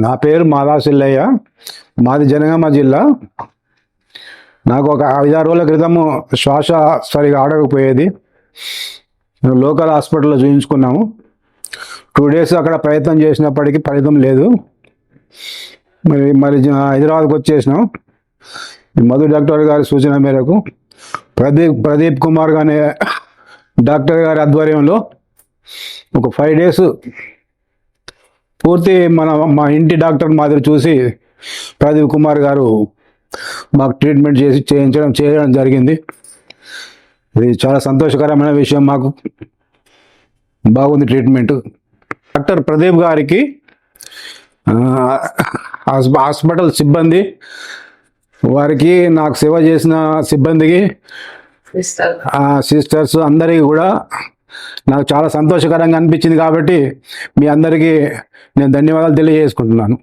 నా పేరు మాదాసిల్లయ్య మాది జనగామ జిల్లా. నాకు ఒక ఐదారు రోజుల క్రితము శ్వాస సరిగా ఆడకపోయేది. మేము లోకల్ హాస్పిటల్లో చూపించుకున్నాము టూ డేస్ అక్కడ ప్రయత్నం చేసినప్పటికీ ఫలితం లేదు. మరి మరి జ- హైదరాబాద్కి వచ్చేసినాం. ఈ మధు డాక్టర్ గారి సూచన మేరకు ప్రదీప్ ప్రదీప్ కుమార్ అనే డాక్టర్ గారి ఆధ్వర్యంలో ఒక ఫైవ్ డేస్ పూర్తి మన మా ఇంటి డాక్టర్ మాదిరి చూసి ప్రదీప్ కుమార్ గారు మాకు ట్రీట్మెంట్ చేసి చేయించడం చేయడం జరిగింది. ఇది చాలా సంతోషకరమైన విషయం మాకు. బాగుంది ట్రీట్మెంట్. డాక్టర్ ప్రదీప్ గారికి హాస్పిటల్ సిబ్బంది వారికి నాకు సేవ చేసిన సిబ్బందికి సిస్టర్స్ అందరికీ కూడా నాకు చాలా సంతోషకరంగా అనిపించింది కాబట్టి మీ అందరికీ నేను ధన్యవాదాలు తెలియజేసుకుంటున్నాను.